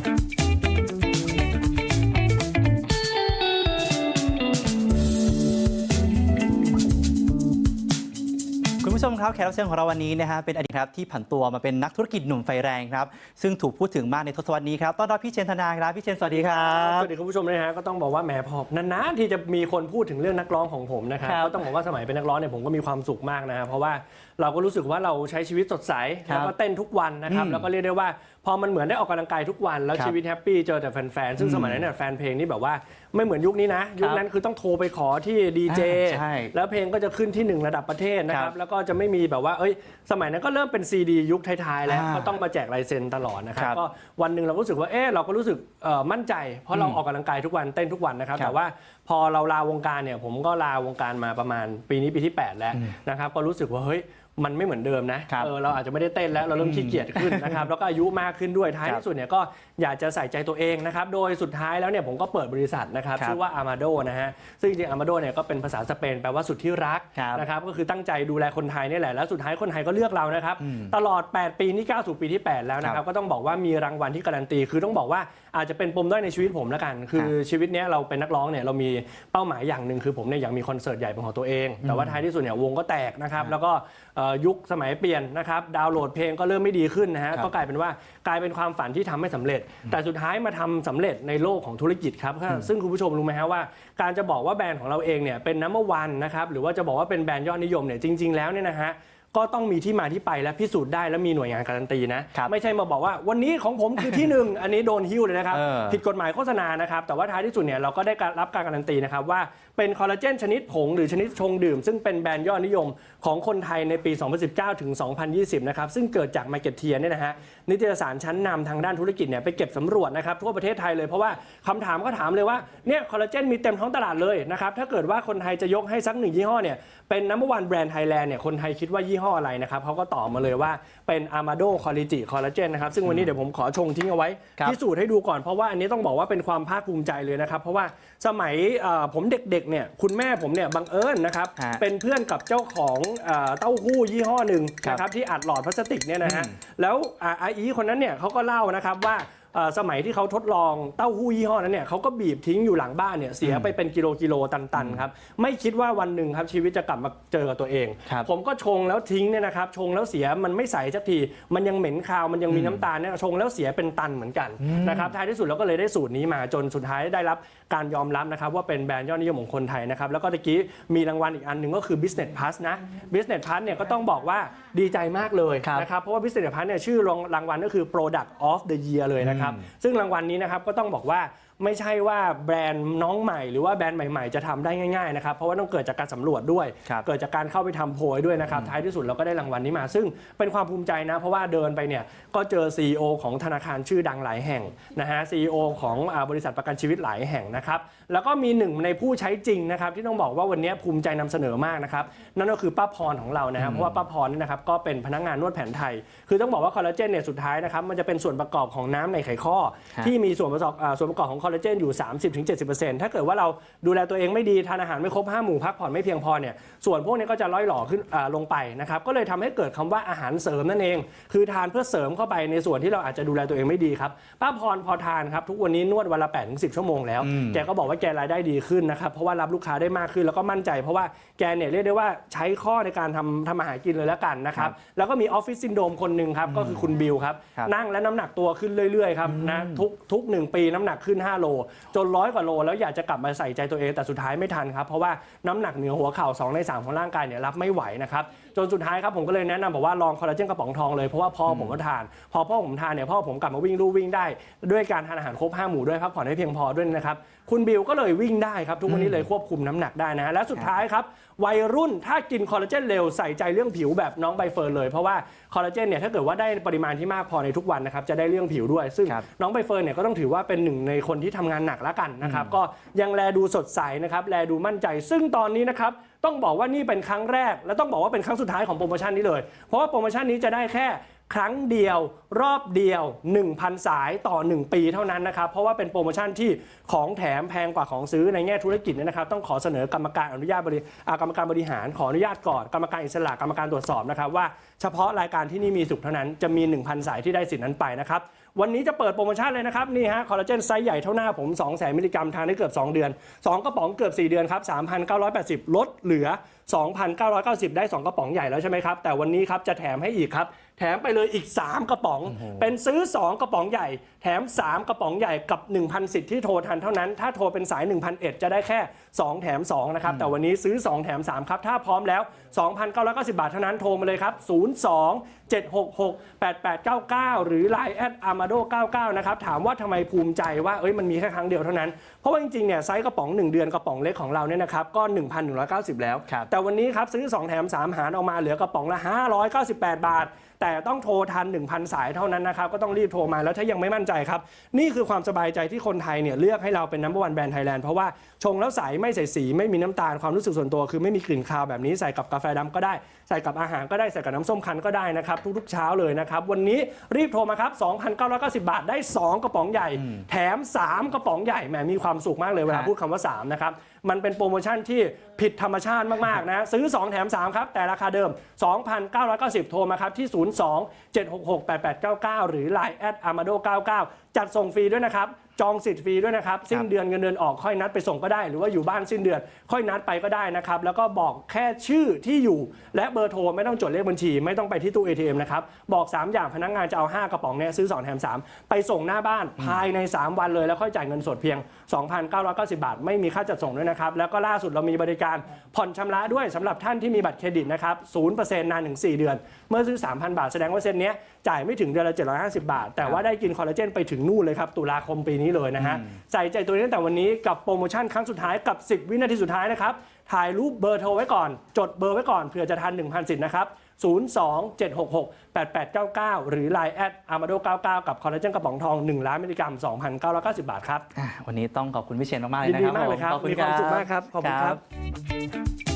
Bye. คุณผู้ชมครับแขกรับเชิญของเราวันนี้นะฮะเป็นอดีตครับที่ผันตัวมาเป็นนักธุรกิจหนุ่มไฟแรงครับซึ่งถูกพูดถึงมากในทศวรรษนี้ครับต้อนรับพี่เชนธนาครับพี่เชนสวัสดีครับสวัสดีคุณผู้ชมนะฮะก็ต้องบอกว่าแหมพอนานๆที่จะมีคนพูดถึงเรื่องนักร้องของผมนะครับครับก็ต้องบอกว่าสมัยเป็นนักร้องเนี่ยผมก็มีความสุขมากนะครับเพราะว่าเราก็รู้สึกว่าเราใช้ชีวิตสดใสครับแล้วก็เต้นทุกวันนะครับอืมแล้วก็เรียกได้ว่าพอมันเหมือนได้ออกกำลังกายทุกวันแล้วครับชีวิตแฮปปี้เจอแต่แฟนๆซึ่งอืมสมัยนั้นเนี่ยแฟนเพลงนี่แบบว่าไม่เหมือนยุคนี้นะยุคนั้นคือต้องโทรไปขอที่ดีเจอ่าใช่แล้วเพลงก็จะขึ้นที่หนึ่งระดับประเทศนะคครัรับบแล้วก็จะไม่มีแบบว่าเอ้ย สมัยนั้นก็เริ่มเป็นซีดียุคท้ายๆแล้วอ่าก็ต้องมาแจกลายเซ็นตลอดนะครับครับก็วันหนึ่งเราก็รู้สึกว่าเออเราก็รู้สึกเอ่อมั่นใจ เพราะเราอืมออกกำลังกายทุกวันเต้นทุกวันนะครับ ครับแต่ว่าพอเราลาวงการเนี่ยผมก็ลาวงการมาประมาณปีนี้ปีที่ 8 แล้วอืมนะครับก็รู้สึกว่าเฮ้ย มันไม่เหมือนเดิมนะครับเออเราอาจจะไม่ได้เต้นแล้วเราเริ่มขี้เกียจขึ้นนะครับ แล้วก็อายุมากขึ้นด้วยท้ายครับที่สุดเนี่ยก็อยากจะใส่ใจตัวเองนะครับ โดยสุดท้ายแล้วเนี่ยผมก็เปิดบริษัทนะครับครับชื่อว่า Amado นะฮะซึ่งจริงๆ Amado เนี่ยก็เป็นภาษาสเปนแปลว่าสุดที่รักครับนะครับก็คือตั้งใจดูแลคนไทยนี่แหละแล้วสุดท้ายคนไทยก็เลือกเรานะครับอืมตลอด 8 ปีนี่ก้าวสู่ปีที่ 8 แล้วนะคครัรับบก็ต้องบอกว่ามีรางวัลที่การันตี คือต้องบอกว่าอาจจะเป็นปมด้อยในชีวิตผมแล้วกัน คือชีวิตเนี้ยเราเป็นนักร้องเนี่ยเรามีเป้าหมายอย่างหนึ่งคือผมเนี่ยอยากมีคอนเสิร์ตใหญ่เป็นของตัวเอง แต่ว่าท้ายที่สุดเนี่ยวงก็แตกนะครับแล้วก็เอ่อยุคสมัยเปลี่ยนนะครับดาวน์โหลดเพลงก็เริ่มไม่ดีขึ้นนะฮะครับ ก็กลายเป็นว่ากลายเป็นความฝันที่ทำไม่สำเร็จ แต่สุดท้ายมาทำสำเร็จในโลกของธุรกิจครับซึ่งคุณผู้ชมรู้ไหมฮะว่า การจะบอกว่าแบรนด์ของเราเองเนี่ยเป็นนัมเบอร์วันนะครับหรือว่าจะบอกว่าเป็นแบรนด์ยอดนิยมเนี่ยจริง ๆ แล้วเนี่ยนะฮะ ก็ต้องมีที่มาที่ไปและพิสูจน์ได้และมีหน่วยงานการันตีนะครับไม่ใช่มาบอกว่าวันนี้ของผมคือที่หนึ่งอันนี้โดนหิ้วเลยนะครับเออผิดกฎหมายโฆษณานะครับ แต่ว่าท้ายที่สุดเนี่ยเราก็ได้การรับการการันตีนะครับว่าเป็นคอลลาเจนชนิดผงหรือชนิดชงดื่ม ซึ่งเป็นแบรนด์ยอดนิยมของคนไทยในปี 2019 ถึง 2020 นะครับ ซึ่งเกิดจาก Market t i e r เนี่ยนะฮะนิตยสารชั้นนำทางด้านธุรกิจเนี่ยไปเก็บสำรวจนะครับทั่วประเทศไทยเลยเพราะว่าคำถามก็ถามเลยว่าเนี่ยคอลลาเจนมีเต็มท้องตลาดเลยนะครับถ้าเกิดว่าคนไทยจะยกให้สักหนึ่งยี่ห้อเนี่ยเป็นนัมเบอร์วันแบรนด์ไทยแลนด์เนี่ยคนไทยคิดว่ายี่ห้ออะไรนะครับเขาก็ตอบมาเลยว่าเป็น Amado c o l l a g e Collagen นะครับซึ่งวันนี้เดี๋ยวผมขอชงทิ้งเอาไว้ครับพิสูจน์ให้ดูก่อนเพราะว่าอันนี้ต้องบอกว่าเป็นความภาคภูมิใจเลยนะครับ เพราะว่าสมัยเอ่อผมเด็กๆเนี่ยคุณแม่ผมเนี่ยบังเอิญนะครับฮะเป็นเพื่อนกับเจ้าของเอ่อเต้าหู้ยี่ห้อหนึ่งครับนะครับที่อัดหลอดพลาสติกเนี่ยนะฮะอืมแล้วอาอาอีคนนั้นเนี่ยเขาก็เล่านะครับว่าเอ่อ สมัยที่เขาทดลองเต้าหู้ยี่ห้อนั้นเนี่ยเขาก็บีบทิ้งอยู่หลังบ้านเนี่ยเสียไปเป็นกิโลกิโลตันๆครับไม่คิดว่าวันหนึ่งครับชีวิตจะกลับมาเจอกับตัวเอง ครับผมก็ชงแล้วทิ้งเนี่ยนะครับชงแล้วเสียมันไม่ใสสักทีมันยังเหม็นคาวมันยังมีน้ำตาลเนี่ยชงแล้วเสียเป็นตันเหมือนกันนะครับท้ายที่สุดเราก็เลยได้สูตรนี้มาจนสุดท้ายได้รับการยอมรับนะครับว่าเป็นแบรนด์ยอดนิยมของคนไทยนะครับแล้วก็ตะกี้มีรางวัลอีกอันหนึ่งก็คือ Business Plus นะ Business Plus เนี่ยก็ต้องบอกว่าดีใจมากเลยครับ นะครับเพราะว่า Business Plus เนี่ยชื่อรางวัลก็คือ Product of the Year เลยนะครับซึ่งรางวัลนี้นะครับก็ต้องบอกว่า ไม่ใช่ว่าแบรนด์น้องใหม่ หรือว่าแบรนด์ใหม่ ๆ จะทำได้ง่ายๆนะครับเพราะว่าต้องเกิดจากการสำรวจด้วยครับเกิดจากการเข้าไปทำโพยด้วยนะครับท้ายที่สุดเราก็ได้รางวัลนี้มา ซึ่งเป็นความภูมิใจนะ เพราะว่าเดินไปเนี่ยก็เจอ CEO ของธนาคารชื่อดังหลายแห่งนะฮะ CEO ของอาบริษัทประกันชีวิตหลายแห่งนะครับแล้วก็มีหนึ่งในผู้ใช้จริงนะครับที่ต้องบอกว่าวันนี้ภูมิใจนำเสนอมากนะครับนั่นก็คือป้าพรของเรานะครับเพราะว่าป้าพรนี่นะครับก็เป็นพนักงานนวดแผนไทย คือต้องบอกว่าคอลลาเจนเนี่ยสุดท้ายนะครับมันจะเป็นส่วนประกอบของน้ำในไขข้อฮะที่มีส่วนประกอบอ่าส่วนประกอบของคอลลาเจนอยู่ 30-70%ถ้าเกิดว่าเราดูแลตัวเองไม่ดีทานอาหารไม่ครบห้าหมู่พักผ่อนไม่เพียงพอเนี่ยส่วนพวกนี้ก็จะล่อยหล่อขึ้นอ่าลงไปนะครับก็เลยทำให้เกิดคำว่าอาหารเสริมนั่นเอง คือทานเพื่อเสริมเข้าไปในส่วนที่เราอาจจะดูแลตัวเองไม่ดีครับป้าพรพอทานครับทุกวันนี้นวดวันละ8ปถึงสิชั่วโมงแล้วอืมแกก็บอกว่าแกรายได้ดีขึ้นนะครับเพราะว่ารับลูกค้าได้มากขึ้นแล้วก็มั่นใจ เพราะว่าแกเนี่ยเรียกได้ว่าใช้ข้อในการทำทำอาหารกินเลยแล้วกันนะครับแล้วก็มีออฟฟิศซินโดรมคนหนึ่งครับก็คือคุณบิวครับครับนั่งและน้ำหนักตัวขึ้นเรื่อยๆครับนะทุกทุกหนึ่งปีน้ำหนักขึ้น5โล จนร้อยกว่าโล แล้วอยากจะกลับมาใส่ใจตัวเอง แต่สุดท้ายไม่ทันครับ เพราะว่าน้ำหนักเหนือหัวเข่า2 ใน 3 ของร่างกายเนี่ยรับไม่ไหวนะครับ จนสุดท้ายครับผมก็เลยแนะนำบอกว่าลองคอลลาเจนกระป๋องทองเลยเพราะว่าพ่อผมก็ทาน พอพ่อผมทานเนี่ยพ่อผมกลับมาวิ่งลู่วิ่งได้ ด้วยการทานอาหารครบห้าหมู่ด้วยพักผ่อนให้เพียงพอด้วยนะครับคุณบิวก็เลยวิ่งได้ครับทุกวันนี้เลยควบคุมน้ำหนักได้นะและสุดท้ายครับวัยรุ่นถ้ากินคอลลาเจนเร็วใส่ใจเรื่องผิวแบบน้องใบเฟิร์นเลยเพราะว่าคอลลาเจนเนี่ยถ้าเกิดว่าได้ปริมาณที่มากพอในทุกวันนะครับจะได้เรื่องผิวด้วยซึ่งครับ น้องใบเฟิร์นเนี่ยก็ต้องถือว่าเป็นหนึ่งในคนที่ทำงานหนักแล้วกันนะครับ ก็ยังแลดูสดใสนะครับ แลดูมั่นใจ ซึ่งตอนนี้นะครับต้องบอกว่านี่เป็นครั้งแรก และต้องบอกว่าเป็นครั้งสุดท้ายของโปรโมชั่นนี้เลย เพราะว่าโปรโมชั่นนี้จะได้แค่ครั้งเดียวรอบเดียว 1,000 สายต่อ 1 ปีเท่านั้นนะครับ เพราะว่าเป็นโปรโมชั่นที่ของแถมแพงกว่าของซื้อในแง่ธุรกิจเนยนะครับ ต้องขอเสนอกรรมการอนุญาตบริอ่ากรรมการบริหารขออนุญาตก่อนกรรมการอิสระกรรมการตรวจสอบนะครับว่าเฉพาะรายการที่นี่มีสุขเท่านั้นจะมี 1,000 สายที่ได้สิทธินั้นไปนะครับ วันนี้จะเปิดโปรโมชั่นเลยนะครับนี่ฮะคอลลาเจนไซส์ใหญ่เท่าหน้าผม2 0 0 0 0 0มิลลิกรัมทานได้เกือบ 2 เดือน 2 กระป๋องเกือบ 4 เดือนครับ 3,980 ลดเหลือ 2,990 ได้ 2 กระป๋องใหญ่แล้วใช่ไหมครับ แต่วันนี้ครับจะแถมให้อีกครับ แถมไปเลยอีก 3 กระป๋อง เป็นซื้อ 2 กระป๋องใหญ่ แถม 3 กระป๋องใหญ่กับ 1,000 สิทธิ์ที่โทรทันเท่านั้น ถ้าโทรเป็นสาย 1,001จะได้แค่ 2 แถม 2 นะครับ แต่วันนี้ซื้อ 2 แถม 3 ครับ ถ้าพร้อมแล้ว 2,990 บาทเท่านั้น โทรมาเลยครับ 02 766 8899 หรือ Line แอด amado 99นะครับถามว่าทำไมภูมิใจว่าเอ้ยมันมีแค่ครั้งเดียวเท่านั้น เพราะว่าจริงๆเนี่ยไซส์กระป๋อง 1 เดือนกระป๋องเล็กของเราเนี่ยนะครับก็ 1,190 แล้วครับแต่วันนี้ครับซื้อ 2 แถม 3 หารออกมาเหลือกระป๋องละ 598 บาท แต่ต้องโทรทัน 1,000 สายเท่านั้นนะครับ ก็ต้องรีบโทรมาแล้วถ้ายังไม่มั่นใจครับ นี่คือความสบายใจที่คนไทยเนี่ยเลือกให้เราเป็นนัมเบอร์วันแบรนด์ไทยแลนด์เพราะว่าชงแล้วใสไม่ใส่สีไม่มีน้ำตาลความรู้สึกส่วนตัวคือไม่มีกลิ่นคาวแบบนี้ใส่กับกาแฟดำก็ได้ใส่กับอาหารก็ได้ใส่กับน้ำส้มคั้นก็ได้นะครับทุกๆเช้าเลยนะครับวันนี้รีบโทรมาครับ 2,990 บาทได้ 2 กระป๋องใหญ่ แถม 3 กระป๋องใหญ่แหมมีความสุขมากเลยเวลาฮะพูดคำว่า 3 นะครับมันเป็นโปรโมชั่นที่ผิดธรรมชาติมากๆนะซื้อ 2 แถม 3 ครับ แต่ราคาเดิม 2,990 โทรมาครับ ที่ 02 766 8899 หรือ Line แอด amado 99จัดส่งฟรีด้วยนะครับ จองสิทธิ์ฟรีด้วยนะครับ สิ้นเดือนเงินเดือนออกค่อยนัดไปส่งก็ได้ หรือว่าอยู่บ้านสิ้นเดือน ค่อยนัดไปก็ได้นะครับ แล้วก็บอกแค่ชื่อที่อยู่และเบอร์โทรไม่ต้องจดเลขบัญชี ไม่ต้องไปที่ตู้ ATM นะครับ บอก 3 อย่างพนักงานจะเอา 5 กระป๋องเนี่ยซื้อ 2 แถม 3 ไปส่งหน้าบ้านภายใน 3 วันเลย แล้วค่อยจ่ายเงินสดเพียง 2,990 บาท ไม่มีค่าจัดส่งด้วยนะครับแล้วก็ล่าสุดเรามีบริการผ่อนชำระด้วยสำหรับท่านที่มีบัตรเครดิตนะครับ0%นานถึง 4 เดือน เมื่อซื้อ 3,000 บาทแสดงว่าเซ็นเนี้ยจ่ายไม่ถึงเดือนละ750 บาท แต่ว่าได้กินคอลลาเจนไปถึงนู่นเลยครับตุลาคมปีนี้เลยนะฮะใส่ใจตัวนี้ตั้งแต่วันนี้กับโปรโมชั่นครั้งสุดท้ายกับ 10 วินาทีสุดท้ายนะครับ ถ่ายรูปเบอร์โทรไว้ก่อน จดเบอร์ไว้ก่อนเผื่อจะทัน 1,000 สิทธิ์นะครับ 02 766 8899 หรือ Line แอด amado 99 กับคอลลาเจนกระป๋องทอง 1 ล้านมิลลิกรัม 2,990 บาทครับ อะวันนี้ต้องขอบคุณพี่เชนมากๆเลยยินนะดีครับมากเลยครับผขอบณมีความสุขมากครับ ขอบคุณครับ